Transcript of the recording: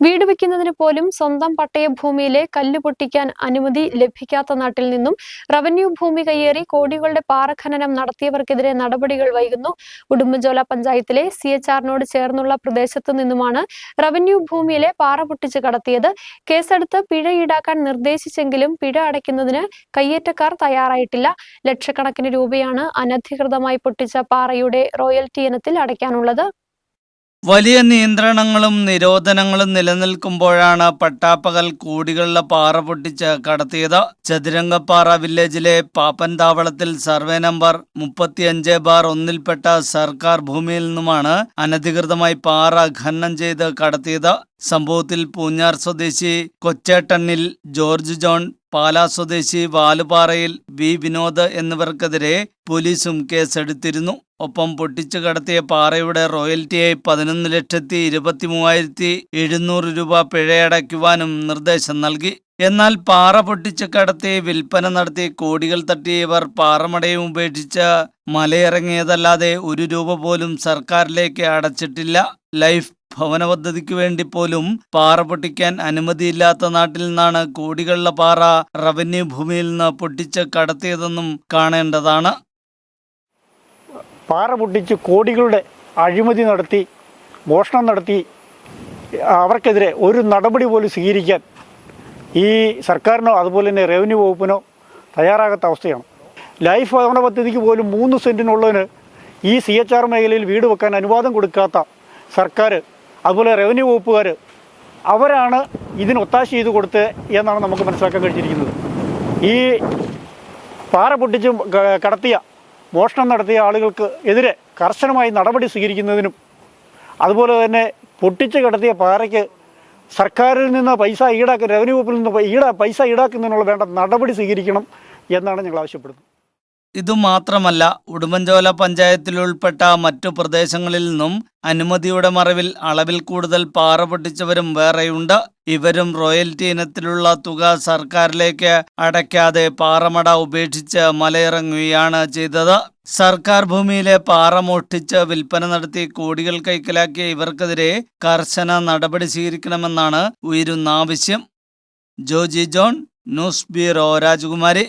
വീട് വെക്കുന്നതിന് പോലും സ്വന്തം പട്ടയഭൂമിയിലെ കല്ല് പൊട്ടിക്കാൻ അനുമതി ലഭിക്കാത്ത നാട്ടിൽ നിന്നും റവന്യൂ ഭൂമി കയ്യേറി കോടികളുടെ പാറഖനനം നടത്തിയവർക്കെതിരെ നടപടികൾ വൈകുന്നു. ഉടുമ്പൻചോല പഞ്ചായത്തിലെ സി എച്ച് ആറിനോട് ചേർന്നുള്ള പ്രദേശത്തു നിന്നുമാണ് റവന്യൂ ഭൂമിയിലെ പാറ പൊട്ടിച്ച് കടത്തിയത്. കേസെടുത്ത് പിഴ ഈടാക്കാൻ നിർദ്ദേശിച്ചെങ്കിലും പിഴ അടയ്ക്കുന്നതിന് കയ്യേറ്റക്കാർ തയ്യാറായിട്ടില്ല. ലക്ഷക്കണക്കിന് രൂപയാണ് അനധികൃതമായി പൊട്ടിച്ച പാറയുടെ റോയൽറ്റി ഇനത്തിൽ അടയ്ക്കാനുള്ളത്. വലിയ നിയന്ത്രണങ്ങളും നിരോധനങ്ങളും നിലനിൽക്കുമ്പോഴാണ് പട്ടാപ്പകൽ കൂടികളിലെ പാറ പൊട്ടിച്ച് കടത്തിയത്. ചതുരംഗപ്പാറ വില്ലേജിലെ പാപ്പൻതാവളത്തിൽ സർവേ നമ്പർ മുപ്പത്തിയഞ്ച് ബാർ ഒന്നിൽപ്പെട്ട സർക്കാർ ഭൂമിയിൽ നിന്നുമാണ് അനധികൃതമായി പാറ ഖനനം ചെയ്ത് കടത്തിയത്. സംഭവത്തിൽ പൂഞ്ഞാർ സ്വദേശി കൊച്ചേട്ടണ്ണിൽ ജോർജ് ജോൺ പാലാ സ്വദേശി വാലുപാറയിൽ വി വിനോദ് എന്നിവർക്കെതിരെ പോലീസും കേസെടുത്തിരുന്നു. ഒപ്പം പൊട്ടിച്ചു കടത്തിയ പാറയുടെ റോയൽറ്റിയായി പതിനൊന്ന് ലക്ഷത്തി ഇരുപത്തി മൂവായിരത്തി എഴുന്നൂറ് രൂപ പിഴയടയ്ക്കുവാനും നിർദ്ദേശം നൽകി. എന്നാൽ പാറ പൊട്ടിച്ചു കടത്തി വിൽപ്പന നടത്തി കോടികൾ തട്ടിയവർ പാറമടയും ഉപേക്ഷിച്ച് മലയിറങ്ങിയതല്ലാതെ ഒരു രൂപ പോലും സർക്കാരിലേക്ക് അടച്ചിട്ടില്ല. ലൈഫ് ഭവന പദ്ധതിക്ക് വേണ്ടി പോലും പാറ പൊട്ടിക്കാൻ അനുമതിയില്ലാത്ത നാട്ടിൽ നിന്നാണ് കോടികളുടെ പാറ റവന്യൂ ഭൂമിയിൽ നിന്ന് പൊട്ടിച്ച് കടത്തിയതെന്നും കാണേണ്ടതാണ്. പാറ പൊട്ടിച്ച് കോടികളുടെ അഴിമതി നടത്തി മോഷണം നടത്തി അവർക്കെതിരെ ഒരു നടപടി പോലും സ്വീകരിക്കാൻ ഈ സർക്കാരിനോ അതുപോലെ തന്നെ റവന്യൂ വകുപ്പിനോ തയ്യാറാകാത്ത അവസ്ഥയാണ്. ലൈഫ് ഭവന പദ്ധതിക്ക് പോലും മൂന്ന് സെന്റിനുള്ളതിന് ഈ സി എച്ച് ആർ മേഖലയിൽ വീട് വെക്കാൻ അനുവാദം കൊടുക്കാത്ത സർക്കാർ അതുപോലെ റവന്യൂ വകുപ്പുകാർ അവരാണ് ഇതിന് ഒത്താശ ചെയ്ത് കൊടുത്ത് എന്നാണ് നമുക്ക് മനസ്സിലാക്കാൻ കഴിഞ്ഞിരിക്കുന്നത്. ഈ പാറ പൊട്ടിച്ച് കടത്തിയ മോഷണം നടത്തിയ ആളുകൾക്ക് എതിരെ കർശനമായി നടപടി സ്വീകരിക്കുന്നതിനും അതുപോലെ തന്നെ പൊട്ടിച്ചു കിടത്തിയ പാറയ്ക്ക് സർക്കാരിൽ നിന്ന് പൈസ ഈടാക്കുക റവന്യൂ വകുപ്പിൽ നിന്ന് ഈടാ പൈസ ഈടാക്കുന്നതിനുള്ള വേണ്ട നടപടി സ്വീകരിക്കണം എന്നാണ് ഞങ്ങൾ ആവശ്യപ്പെടുന്നത്. ഇതുമാത്രമല്ല ഉടുമ്പൻചോല പഞ്ചായത്തിൽ ഉൾപ്പെട്ട മറ്റു പ്രദേശങ്ങളിൽ നിന്നും അനുമതിയുടെ മറവിൽ അളവിൽ കൂടുതൽ പാറ പൊട്ടിച്ചവരും വേറെയുണ്ട്. ഇവരും റോയൽറ്റി ഇനത്തിലുള്ള തുക സർക്കാരിലേക്ക് അടയ്ക്കാതെ പാറമട ഉപേക്ഷിച്ച് മലയിറങ്ങുകയാണ് ചെയ്തത്. സർക്കാർ ഭൂമിയിലെ പാറ മോഷ്ടിച്ച് വിൽപ്പന നടത്തി കോടികൾ കൈക്കലാക്കിയ ഇവർക്കെതിരെ കർശന നടപടി സ്വീകരിക്കണമെന്നാണ് ഉയരുന്ന ആവശ്യം. ജോജി ജോൺ ന്യൂസ് ബ്യൂറോ രാജകുമാരി.